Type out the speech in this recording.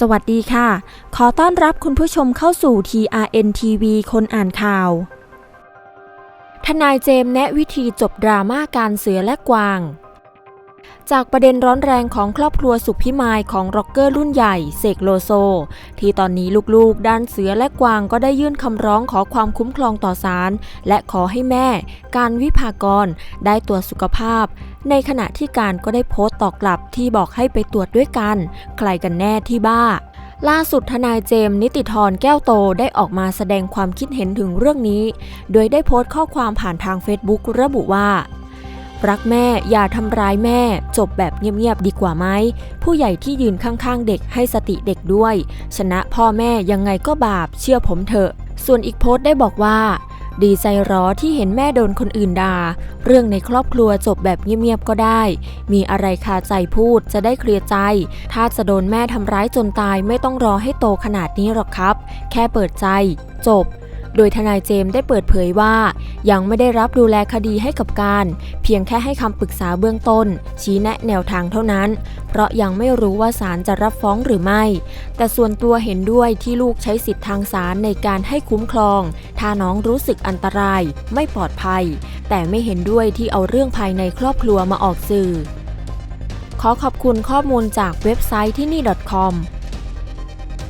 สวัสดีค่ะ ขอต้อนรับคุณผู้ชมเข้าสู่ TRN TV คนอ่านข่าว ทนายเจมส์แนะวิธีจบดราม่าการเสือและกวาง จากประเด็นร้อนแรงของครอบครัวสุขพิมายของร็อกเกอร์รุ่นใหญ่เสกโลโซ ที่ตอนนี้ลูกๆ ด้านเสือและกวางก็ได้ยื่นคำร้องขอความคุ้มครองต่อศาลและขอให้แม่ การวิภากรได้ตรวจสุขภาพ ในขณะที่การก็ได้โพสต์ตอบกลับที่บอกให้ไปตรวจด้วยกัน ใครกันแน่ที่บ้าล่าสุดทนายเจมส์นิติธรแก้วโตได้ออกมาแสดงความคิดเห็นถึงเรื่องนี้ โดยได้โพสต์ข้อความผ่านทางเฟซบุ๊กระบุว่า รักแม่อย่าทำร้ายแม่ จบแบบเงียบๆดีกว่าไหม ผู้ใหญ่ที่ยืนข้างๆเด็กให้สติเด็กด้วย ชนะพ่อแม่ยังไงก็บาปเชื่อผมเถอะ ส่วนอีกโพสต์ได้บอกว่าดีใจหรอที่เห็นแม่โดนคนอื่นด่า เรื่องในครอบครัวจบแบบเงียบๆก็ได้ มีอะไรคาใจพูดจะได้เคลียร์ใจ ถ้าจะโดนแม่ทำร้ายจนตายไม่ต้องรอให้โตขนาดนี้หรอกครับ แค่เปิดใจ จบ โดยทนายเจมส์ได้เปิดเผยว่า ยังไม่ได้รับดูแลคดีให้กับการ เพียงแค่ให้คำปรึกษาเบื้องต้น ชี้แนะแนวทางเท่านั้น เพราะยังไม่รู้ว่าศาลจะรับฟ้องหรือไม่ แต่ส่วนตัวเห็นด้วยที่ลูกใช้สิทธิ์ทางศาลในการให้คุ้มครอง ถ้าน้องรู้สึกอันตราย ไม่ปลอดภัย แต่ไม่เห็นด้วยที่เอาเรื่องภายในครอบครัวมาออกสื่อ ขอขอบคุณข้อมูลจากเว็บไซต์ที่นี่ .com